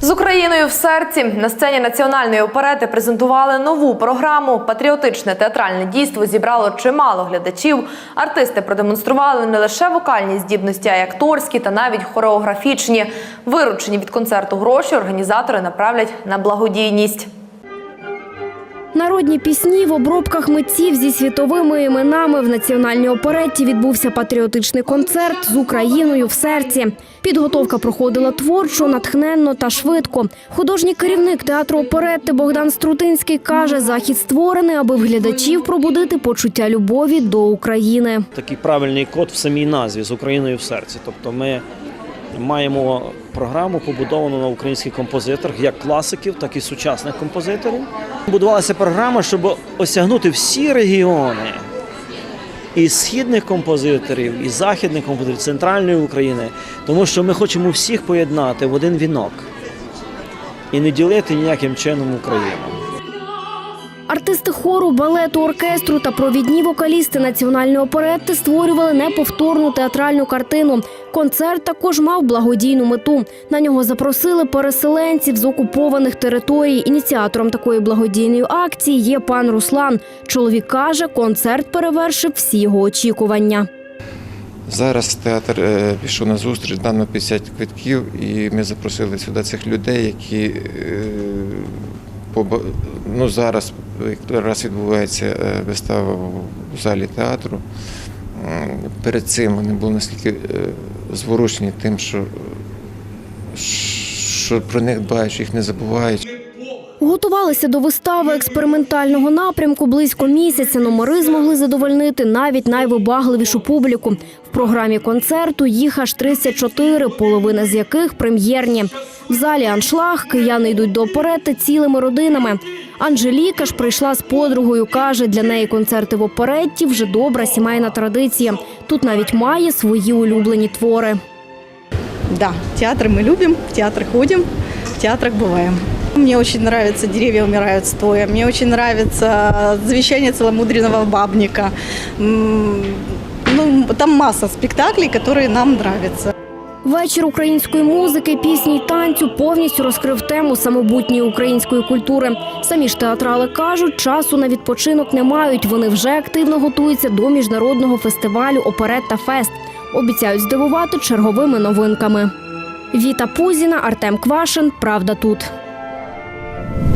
З Україною в серці на сцені національної оперети презентували нову програму. Патріотичне театральне дійство зібрало чимало глядачів. Артисти продемонстрували не лише вокальні здібності, а й акторські та навіть хореографічні. Виручені від концерту гроші організатори направлять на благодійність. Народні пісні в обробках митців зі світовими іменами в національній оперетті відбувся патріотичний концерт з Україною в серці. Підготовка проходила творчо, натхненно та швидко. Художній керівник театру оперетти Богдан Струтинський каже, захід створений, аби в глядачів пробудити почуття любові до України. такий правильний код в самій назві з Україною в серці. Тобто ми маємо програму побудовану на українських композиторах, як класиків, так і сучасних композиторів. Будувалася програма, щоб осягнути всі регіони і східних композиторів, і західних композиторів центральної України, тому що ми хочемо всіх поєднати в один вінок і не ділити ніяким чином Україну. Артисти хору, балету, оркестру та провідні вокалісти національної оперетти створювали неповторну театральну картину. Концерт також мав благодійну мету. На нього запросили переселенців з окупованих територій. Ініціатором такої благодійної акції є пан Руслан. Чоловік каже, концерт перевершив всі його очікування. Зараз театр е, пішов на зустріч, дано 50 квитків, і ми запросили сюди цих людей, які е, ну, зараз якраз відбувається е, вистава в залі театру. Перед цим вони були наскільки е, зворушені тим, що, що про них дбають, що їх не забувають. Готувалися до вистави експериментального напрямку близько місяця. Номери змогли задовольнити навіть найвибагливішу публіку. В програмі концерту їх аж 34, половина з яких прем'єрні. В залі аншлаг кияни йдуть до оперети цілими родинами. Анжеліка ж прийшла з подругою. каже, для неї концерти в оперетті вже добра сімейна традиція. Тут навіть має свої улюблені твори. Да, театры мы любим, в театры ходим, в театрах бываем. Мне очень нравится «Деревья умирают стоя», мне очень нравится «Завещание целомудренного бабника». М, Ну, там масса спектаклей, которые нам нравятся. Вечір української музики, пісні й танцю повністю розкрив тему самобутньої української культури. Самі ж театрали кажуть, часу на відпочинок не мають. Вони вже активно готуються до міжнародного фестивалю Оперетта Фест. Обіцяють здивувати черговими новинками. Віта Пузіна, Артем Квашин. Правда тут.